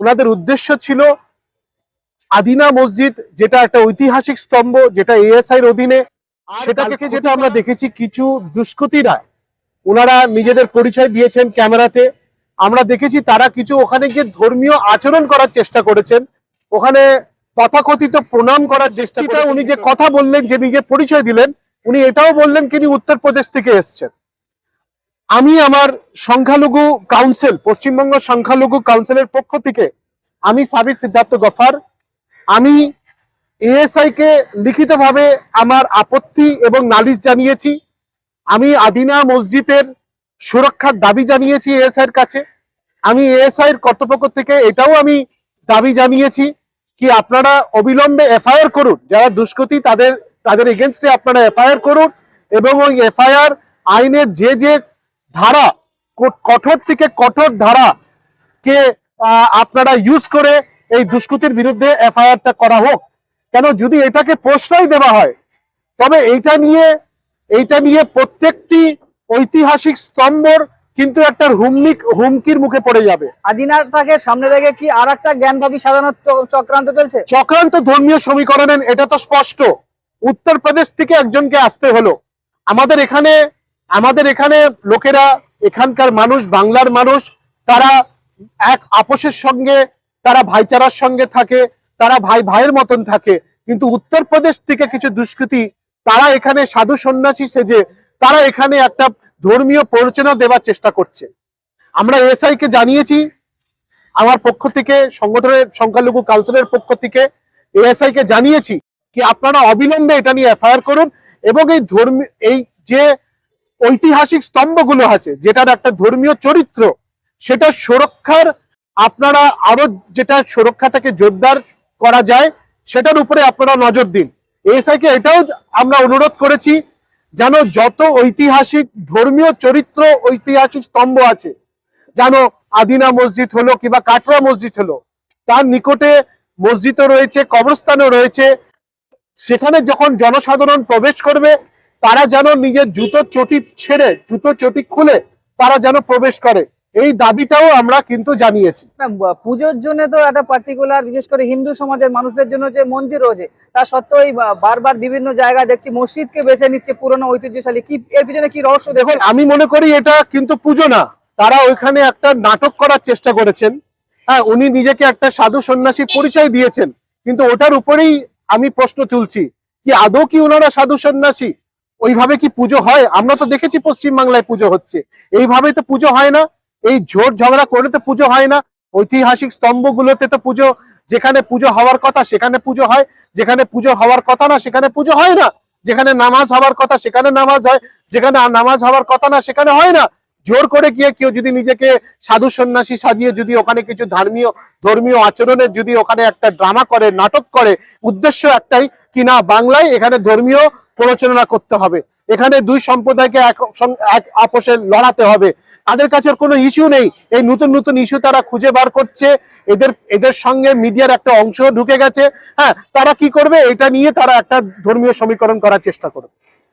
ওনাদের উদ্দেশ্য ছিল আদিনা মসজিদ যেটা একটা ঐতিহাসিক স্তম্ভ যেটা এএসআই এর অধীনে। সেটাকে যেটা আমরা দেখেছি কিছু দুষ্কৃতীরা ওনারা নিজেদের পরিচয় দিয়েছেন ক্যামেরাতে। আমরা দেখেছি তারা কিছু ওখানে গিয়ে ধর্মীয় আচরণ করার চেষ্টা করেছেন। ওখানে তথাকথিত প্রণাম করার চেষ্টা উনি যে কথা বললেন যে নিজের পরিচয় দিলেন উনি এটাও বললেন তিনি উত্তরপ্রদেশ থেকে এসছেন। আমি আমার সংখ্যালঘু কাউন্সিল পশ্চিমবঙ্গ সংখ্যালঘু কাউন্সিলের পক্ষ থেকে আমি সাবিক সিদ্ধার্থ গফার, আমি এএসআই কে লিখিতভাবে আমার আপত্তি এবং নালিশ জানিয়েছি। আমি আদিনা মসজিদের সুরক্ষার দাবি জানিয়েছি এএসআই এর কাছে। আমি এএসআই এর কর্তৃপক্ষ থেকে এটাও আমি দাবি জানিয়েছি কি আপনারা অবিলম্বে এফআইআর করুন। যারা দুষ্কৃতী, তাদের তাদের এগেনস্টে আপনারা এফআইআর করুন এবং ওই এফআইআর আইনের যে যে ধারা কঠোর থেকে কঠোর ধারা কে আপনারা ইউজ করে এই দুষ্কৃতির বিরুদ্ধে এফআইআরটা করা হোক। কেন যদি এটাকে প্রশ্রয় দেওয়া হয় তবে এইটা নিয়ে এইটা নিয়ে প্রত্যেকটি ঐতিহাসিক স্তম্ভর কিন্তু একটা হুমনি হুমকির মুখে পড়ে যাবে। আদিনাটাকে সামনে রেখে কি আর একটা জ্ঞানভাবী সাজানোর চক্রান্ত চলছে? চক্রান্ত ধর্মীয় সমীকরণের এটা তো স্পষ্ট। উত্তরপ্রদেশ থেকে একজনকে আসতে হলো। আমাদের এখানে আমাদের এখানে লোকেরা, এখানকার মানুষ, বাংলার মানুষ, তারা এক আপোষের সঙ্গে, তারা ভাইচারার সঙ্গে থাকে, তারা ভাই ভাইয়ের মতন থাকে। কিন্তু উত্তরপ্রদেশ থেকে কিছু দুষ্কৃতী, তারা এখানে সাধু সন্ন্যাসী সেজে, তারা এখানে একটা ধর্মীয় প্ররোচনা দেওয়ার চেষ্টা করছে। আমরা এসআই কে জানিয়েছি, আমার পক্ষ থেকে, সংগঠনের, সংখ্যালঘু কাউন্সিলের পক্ষ থেকে এএসআই কে জানিয়েছি, কি আপনারা অবিলম্বে এটা নিয়ে এফআইআর করুন এবং এই ধর্মী, এই যে ঐতিহাসিক স্তম্ভগুলো আছে, যেটার একটা ধর্মীয় চরিত্র, সেটা সুরক্ষার, আপনারা আরও যেটা সুরক্ষাটাকে জোরদার করা যায়, সেটার উপরে আপনারা নজর দিন। এএসআই কে এটাও আমরা অনুরোধ করেছি, যেন যত ঐতিহাসিক ধর্মীয় চরিত্র, ঐতিহাসিক স্তম্ভ আছে, যেন আদিনা মসজিদ হলো কিংবা কাটরা মসজিদ হলো, তার নিকটে মসজিদও রয়েছে, কবরস্থানও রয়েছে, সেখানে যখন জনসাধারণ প্রবেশ করবে তারা যেন নিজের জুতো চটি ছেড়ে জুতো চটি খুলে তারা যেন প্রবেশ করে। এই দাবিটাও আমরা কিন্তু জানিয়েছি। পুজোর জন্য তো একটা পার্টিকুলার বিশেষ করে হিন্দু সমাজের মানুষদের জন্য যে মন্দির রয়েছে তা সত্ত্বেও বারবার বিভিন্ন জায়গায় দেখছি মসজিদকে বেছে নিচ্ছে পুরনো ঐতিহ্যশালী। কি এর পিছনে কি রহস্য দেখুন আমি মনে করি এটা কিন্তু পুজো না। তারা ওইখানে একটা নাটক করার চেষ্টা করেছেন। হ্যাঁ উনি নিজেকে একটা সাধু সন্ন্যাসী পরিচয় দিয়েছেন। কিন্তু ওটার উপরেই আমি প্রশ্ন তুলছি কি আদৌ কি ওনারা সাধু সন্ন্যাসী? ওইভাবে কি পুজো হয়? আমরা তো দেখেছি পশ্চিম বাংলায় পুজো হচ্ছে। এইভাবে তো পুজো হয় না। এই ঝোট ঝগড়া করে তো পুজো হয় না। ঐতিহাসিক স্তম্ভগুলোতে তো পুজো, যেখানে পুজো হওয়ার কথা সেখানে পুজো হয়। যেখানে পুজো হওয়ার কথা না সেখানে পুজো হয় না। যেখানে নামাজ হওয়ার কথা সেখানে নামাজ হয়। যেখানে নামাজ হওয়ার কথা না সেখানে হয় না। জোর করে গিয়ে কেউ যদি নিজেকে সাধু সন্ন্যাসী সাজিয়ে যদি ওখানে কিছু ধর্মীয় ধর্মীয় আচরণের যদি ওখানে একটা ড্রামা করে, নাটক করে, উদ্দেশ্য একটাই কি না বাংলায় এখানে ধর্মীয় প্ররোচনা করতে হবে। এখানে দুই সম্প্রদায়কে এক আপোষে লড়াতে হবে। তাদের কাছে কোনো ইস্যু নেই। এই নতুন নতুন ইস্যু তারা খুঁজে বার করছে। এদের এদের সঙ্গে মিডিয়ার একটা অংশ ঢুকে গেছে। হ্যাঁ তারা কি করবে? এটা নিয়ে তারা একটা ধর্মীয় সমীকরণ করার চেষ্টা করবে।